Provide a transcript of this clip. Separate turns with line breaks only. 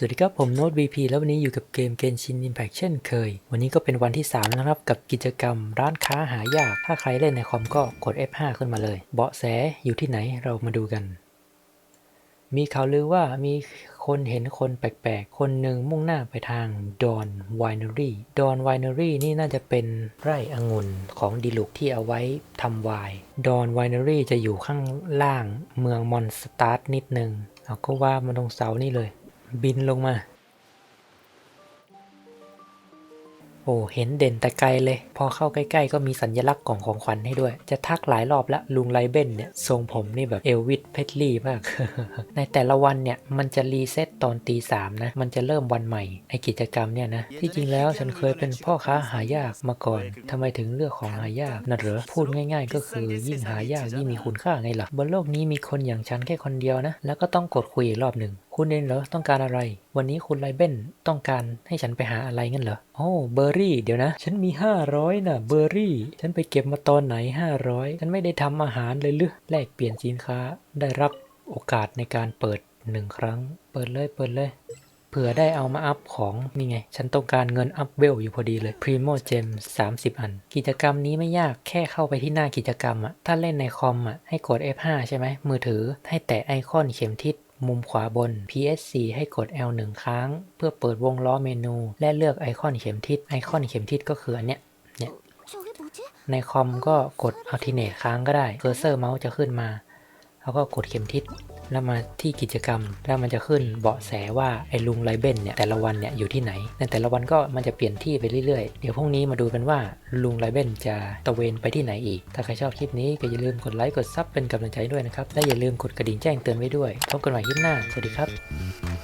สวัสดีครับ ผมโน้ต VP แล้ววันนี้อยู่กับเกม Genshin Impact เช่นเคย วันนี้ก็เป็นวันที่ 3 แล้วนะครับกับกิจกรรมร้านค้าหายาก ถ้าใครเล่นในคอมก็กด F5 ขึ้นมาเลย เบาะแสอยู่ที่ไหนเรามาดูกัน มีข่าวลือว่ามีคนเห็นคนแปลกๆ คนหนึ่งมุ่งหน้าไปทางดอนไวนารี่ดอนไวนารี่นี่น่าจะเป็นไร่องุ่นของดิลุกที่เอาไว้ทำไวน์ดอนไวนารี่จะอยู่ข้างล่างเมืองมอนสตาร์ทนิดนึงเอาก็ว่ามันตรงเสานี่เลย บินลงมา โอ้ เห็นเด่นแต่ไกลเลย พอเข้าใกล้ๆ ก็มีสัญลักษณ์ของของขวัญให้ด้วย จะทักหลายรอบละลุงไรเบนเนี่ย ทรงผมนี่แบบเอลวิสเพทลี่มาก ในแต่ละวันเนี่ย มันจะรีเซ็ตตอนตีสามนะ มันจะเริ่มวันใหม่ ไอกิจกรรมเนี่ยนะ ที่จริงแล้วฉันเคยเป็นพ่อค้าหายากมาก่อนทำไมถึงเลือกของหายากน่ะเหรอ พูดง่าย ๆ ก็คือยิ่งหายากยิ่งมีคุณค่าไงล่ะ บนโลกนี้มีคนอย่างฉันแค่คนเดียวนะ แล้วก็ต้องกดคุยอีกรอบหนึ่ง คุณเองเหรอต้องการอะไร วันนี้คุณไลเบนต้องการให้ฉันไปหาอะไรงั้นเหรอโอ้เบอร์รี่ เดี๋ยวนะ ฉันมี 500นะเบอร์รี่ ฉันไปเก็บมาตอนไหน 500 ฉันไม่ได้ทำอาหารเลยหรือแลกเปลี่ยนสินค้า ได้รับโอกาสในการเปิดหนึ่งครั้ง เปิดเลยเปิดเลยเผื่อได้เอามาอัพของ นี่ไง ฉันต้องการเงินอัพเวลอยู่พอดีเลย Primo Gem 30 อัน กิจกรรมนี้ไม่ยากแค่เข้าไปที่หน้ากิจกรรมอะถ้าเล่นในคอมอะให้กด F5 ใช่ไหมมือถือให้แตะไอคอนเข็มทิศ มุมขวาบน PS4 ให้กด L 1 ครั้ง เพื่อเปิดวงล้อเมนู และเลือกไอคอนเข็มทิศ ไอคอนเข็มทิศก็คืออันเนี้ย เนี่ย ในคอมก็กด Alternate ค้งก็ได้ เคอร์เซอร์เมาส์จะขึ้นมา แล้วก็กดเข็มทิศ แล้วมาที่กิจกรรมแล้วมันจะขึ้นเบาะแสว่าไอ้ลุงไรเบนเนี่ยแต่ละวันเนี่ยอยู่ที่ไหนในแต่ละวันก็มันจะเปลี่ยนที่ไปเรื่อยๆ เดี๋ยวพรุ่งนี้มาดูกันว่าลุงไรเบนจะตะเวนไปที่ไหนอีก ถ้าใครชอบคลิปนี้ก็อย่าลืมกดไลค์กดซับเป็นกำลังใจด้วยนะครับและอย่าลืมกดกระดิ่งแจ้งเตือนไว้ด้วยพบกันใหม่คลิปหน้าสวัสดีครับ